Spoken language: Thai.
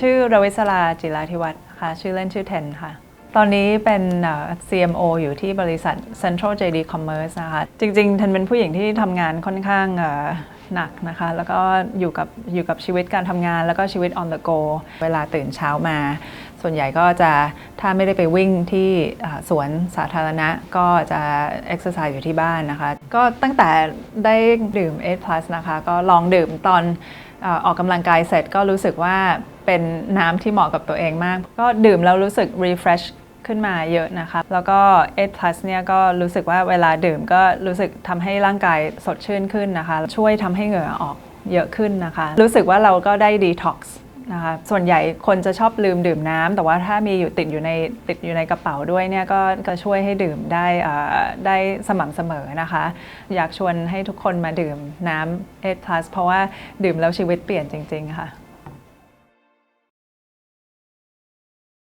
ชื่อรวิศราจิราธิวัฒน์ค่ะ ชื่อเล่นชื่อเทนค่ะ ตอนนี้เป็น CMO อยู่ที่บริษัท Central JD Commerce นะคะ จริงๆเทนเป็นผู้หญิงที่ทำงานค่อนข้างหนักนะคะ แล้วก็อยู่กับอยู่กับชีวิตการทำงาน แล้วก็ชีวิต on the go เวลาตื่นเช้ามา ส่วนใหญ่ก็จะถ้าไม่ได้ไปวิ่งที่สวนสาธารณะ ก็จะ exercise อยู่ที่บ้านนะคะ ก็ตั้งแต่ได้ดื่ม8 plus นะคะ ก็ลองดื่มตอน ออออกกำลังกายเสร็จก็รู้สึกว่าเป็นน้ำที่เหมาะกับตัวเองมาก ก็ดื่มแล้วรู้สึก refresh ขึ้นมาเยอะนะคะ แล้วก็ 8 plus เนี่ยก็รู้สึกว่าเวลาดื่มก็รู้สึกทำให้ร่างกายสดชื่นขึ้นนะคะ ช่วยทำให้เหงื่อออกเยอะขึ้นนะคะ รู้สึกว่าเราก็ได้ detox นะคะส่วนใหญ่คนจะชอบลืมดื่มน้ำแต่ว่าถ้ามีอยู่ติดอยู่ในติดอยู่ในกระเป๋าด้วยเนี่ยก็ก็ช่วยให้ดื่มได้ได้สม่ำเสมอนะคะ อยากชวนให้ทุกคนมาดื่มน้ำเอทพลัสเพราะว่าดื่มแล้วชีวิตเปลี่ยนจริง ๆ ค่ะ